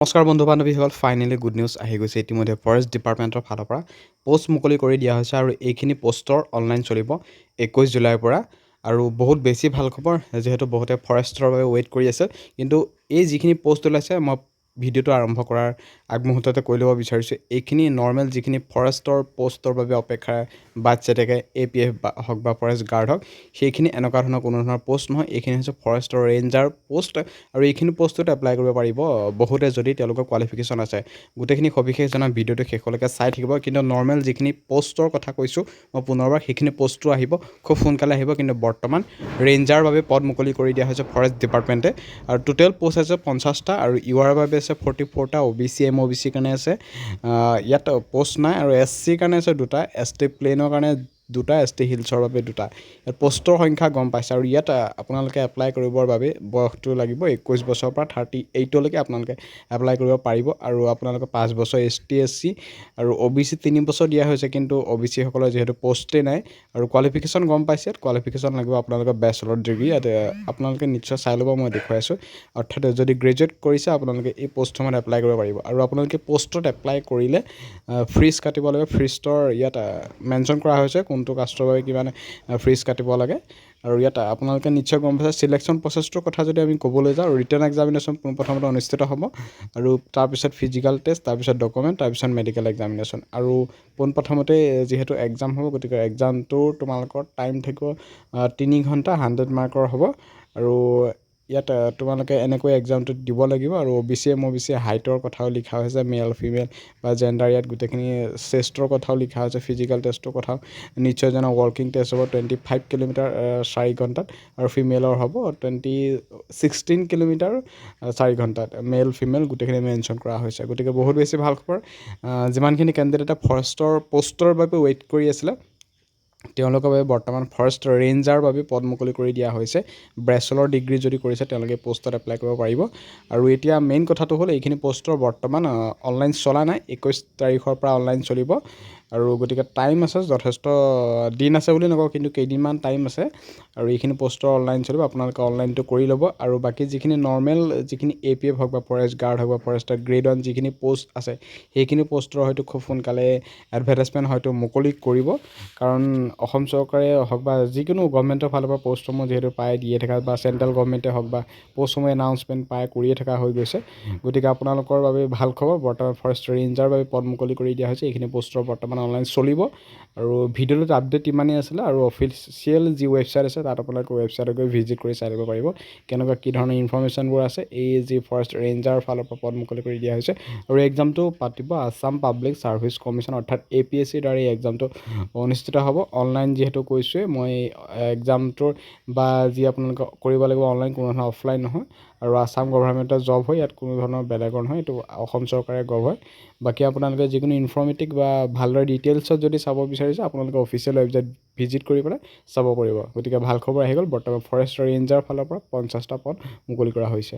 নমস্কাৰ বন্ধু বান্ধৱীসকল finally good news আহি গৈছে। ইতিমধ্যে ফৰেষ্ট ডিপাৰ্টমেণ্টৰ ফালৰ পৰা পষ্ট মুকলি কৰি দিয়া হৈছে আৰু এইখিনি পষ্টৰ অনলাইন চলিব একৈছ জুলাইৰ পৰা। আৰু বহুত বেছি ভালো খবৰ, যিহেতু বহুতে ফৰেষ্টৰ বাবে ৱেইট কৰি আছে। কিন্তু এই যিখিনি পষ্ট ওলাইছে, মই ভিডিঅ'টো আৰম্ভ কৰাৰ আগমুহূৰ্ততে কৈ ল'ব বিচাৰিছোঁ এইখিনি নৰ্মেল যিখিনি ফৰেষ্টৰ পষ্টৰ বাবে অপেক্ষাৰ বাট চাই থাকে এ পি এফ বা হওক বা ফৰেষ্ট গাৰ্ড হওক সেইখিনি এনেকুৱা ধৰণৰ কোনো ধৰণৰ পষ্ট নহয় এইখিনি হৈছে ফৰেষ্টৰ ৰেঞ্জাৰ পষ্ট আৰু এইখিনি পষ্টত এপ্লাই কৰিব পাৰিব বহুতে যদি তেওঁলোকৰ কোৱালিফিকেশ্যন আছে। গোটেইখিনি সবিশেষ জনা ভিডিঅ'টো শেষলৈকে চাই থাকিব কিন্তু নৰ্মেল যিখিনি পষ্টৰ কথা কৈছোঁ মই পুনৰবাৰ সেইখিনি পষ্টো আহিব খুব সোনকালে আহিব কিন্তু বৰ্তমান ৰেঞ্জাৰ বাবে পদ মুকলি কৰি দিয়া হৈছে ফৰেষ্ট ডিপাৰ্টমেণ্টে আৰু টোটেল পষ্ট আছে পঞ্চাছটা আৰু ইউ আৰৰ বাবে আছে forty ফ'ৰটা O' B C M O' B চিৰ কাৰণে আছে। ইয়াত পষ্ট নাই আৰু এছ চিৰ কাৰণে আছে দুটা এছ টি প্লেনৰ কাৰণে দুটা এছ টি হিলছৰ বাবে দুটা। ইয়াত পষ্টৰ সংখ্যা গম পাইছে আৰু ইয়াত আপোনালোকে এপ্লাই কৰিবৰ বাবে বয়সটো লাগিব একৈছ বছৰৰ পৰা থাৰ্টি এইটলৈকে আপোনালোকে এপ্লাই কৰিব পাৰিব আৰু আপোনালোকৰ পাঁচ বছৰ এছ টি এছ চি আৰু অ' বি চি তিনি বছৰ দিয়া হৈছে, কিন্তু অ' বি চিসকলৰ যিহেতু পষ্টেই নাই আৰু কোৱালিফিকেশ্যন গম পাইছে, ইয়াত কোৱালিফিকেশ্যন লাগিব আপোনালোকৰ বেচেলৰ ডিগ্ৰী ইয়াত আপোনালোকে নিশ্চয় চাই ল'ব, মই দেখুৱাই আছোঁ। অৰ্থাৎ যদি গ্ৰেজুৱেট কৰিছে, আপোনালোকে এই পষ্টসমূহত এপ্লাই কৰিব পাৰিব। আৰু আপোনালোকে পষ্টত এপ্লাই কৰিলে ফ্ৰীজ কাটিব লাগে ফ্ৰীজৰ ইয়াত মেনশ্যন কৰা হৈছে কোনটো কাষ্টৰ বাবে কিমান ফ্ৰীজ কাটিব লাগে। আৰু ইয়াত আপোনালোকে নিশ্চয় গম পাইছে চিলেকশ্যন প্ৰচেছটোৰ কথা যদি আমি ক'বলৈ যাওঁ ৰিটেন এক্সামিনেশ্যন পোনপ্ৰথমতে অনুষ্ঠিত হ'ব। আৰু তাৰপিছত ফিজিকেল টেষ্ট তাৰপিছত ডকুমেণ্ট তাৰপিছত মেডিকেল এক্সামিনেশ্যন আৰু পোনপ্ৰথমতে যিহেতু এক্সাম হ'ব, গতিকে এক্সামটোৰ তোমালোকৰ টাইম থাকিব তিনি ঘণ্টা হাণ্ড্ৰেড মাৰ্কৰ হ'ব। আৰু ইয়াত তোমালোকে এনেকৈ এক্সামটো দিব লাগিব আৰু O' B C M O' B C হাইটৰ কথাও লিখা হৈছে মেল ফিমেল বা জেণ্ডাৰ ইয়াত গোটেইখিনি চেষ্টৰ কথাও লিখা হৈছে ফিজিকেল টেষ্টৰ কথাও। নিশ্চয় জানো ৱৰ্কিং টেষ্ট হ'ব টুৱেণ্টি ফাইভ কিলোমিটাৰ চাৰি ঘণ্টাত আৰু ফিমেলৰ হ'ব টুৱেণ্টি ছিক্সটিন কিলোমিটাৰ চাৰি ঘণ্টাত। মেল ফিমেল গোটেইখিনি মেনশ্যন কৰা হৈছে। গতিকে বহুত বেছি ভালো খবৰ। যিমানখিনি কেণ্ডিডেটে ফৰেষ্টৰ পষ্টৰ বাবে ৱেইট কৰি আছিলে তেওঁলোকৰ বাবে বৰ্তমান ফৰেষ্ট ৰেঞ্জাৰ বাবে পদ মুকলি কৰি দিয়া হৈছে। ব্ৰেচলৰ ডিগ্ৰী যদি কৰিছে, তেওঁলোকে পষ্টত এপ্লাই কৰিব পাৰিব। আৰু এতিয়া মেইন কথাটো হ'ল, এইখিনি পষ্টৰ বৰ্তমান অনলাইন চলা নাই। একৈছ তাৰিখৰ পৰা অনলাইন চলিব। আৰু গতিকে টাইম আছে, যথেষ্ট দিন আছে বুলি নকওঁ, কিন্তু কেইদিনমান টাইম আছে। আৰু এইখিনি পষ্টৰ অনলাইন চলিব, আপোনালোকে অনলাইনটো কৰি ল'ব। আৰু বাকী যিখিনি নৰ্মেল যিখিনি এ পি এফ হওক বা ফৰেষ্ট গাৰ্ড হওক বা ফৰেষ্টৰ গ্ৰেড ওৱান যিখিনি পষ্ট আছে, সেইখিনি পষ্টৰ হয়তো খুব সোনকালে এডভাৰটাইজমেণ্ট হয়তো মুকলি কৰিব। কাৰণ অসম চৰকাৰে হওক বা যিকোনো গভমেণ্টৰ ফালৰ পৰা পষ্টসমূহ যিহেতু প্ৰায় দিয়ে থকা বা চেণ্ট্ৰেল গভমেণ্টে হওক বা পষ্টসমূহ এনাউন্সমেণ্ট প্ৰায় কৰিয়ে থকা হৈ গৈছে। গতিকে আপোনালোকৰ বাবে ভালো খবৰ, বৰ্তমান ফৰেষ্ট ৰেঞ্জাৰ বাবে পদ মুকলি কৰি দিয়া হৈছে। এইখিনি পষ্টৰ বৰ্তমান অনলাইন চলিব। আৰু ভিডিঅ'টোত আপডেট ইমানেই আছিলে আৰু অফিচিয়েল যি ৱেবছাইট আছে, তাত আপোনালোকে ৱেবছাইটত গৈ ভিজিট কৰি চাই ল'ব পাৰিব। কেনেকুৱা কি ধৰণৰ ইনফৰ্মেশ্যনবোৰ আছে, এই যি ফৰেষ্ট ৰেঞ্জাৰ ফালৰ পৰা পদ মুকলি কৰি দিয়া হৈছে। আৰু এক্সামটো পাতিব আছাম পাব্লিক ছাৰ্ভিচ কমিশ্যন অৰ্থাৎ এ পি এছ চিৰ দ্বাৰা এই এক্সামটো অনুষ্ঠিত হ'ব। অনলাইন যিহেতু কৈছোঁৱেই, মই এক্সামটোৰ বা যি আপোনালোকে কৰিব লাগিব অনলাইন কোনো ধৰণৰ অফলাইন নহয়। আৰু আছাম গভৰ্ণমেণ্টৰ জব হয় ইয়াত কোনো ধৰণৰ বেলেগৰ নহয় এইটো অসম চৰকাৰে গভ হয়। বাকী আপোনালোকে যিকোনো ইনফৰ্মেটিভ বা ভালদৰে ডিটেইলছত যদি চাব বিচাৰিছে আপোনালোকে অফিচিয়েল ৱেবছাইট ভিজিট কৰি পেলাই চাব পাৰিব। গতিকে ভাল খবৰ আহি গ'ল বৰ্তমান ফৰেষ্ট ৰেঞ্জাৰ ফালৰ পৰা পঞ্চাছটা পদ মুকলি কৰা হৈছে।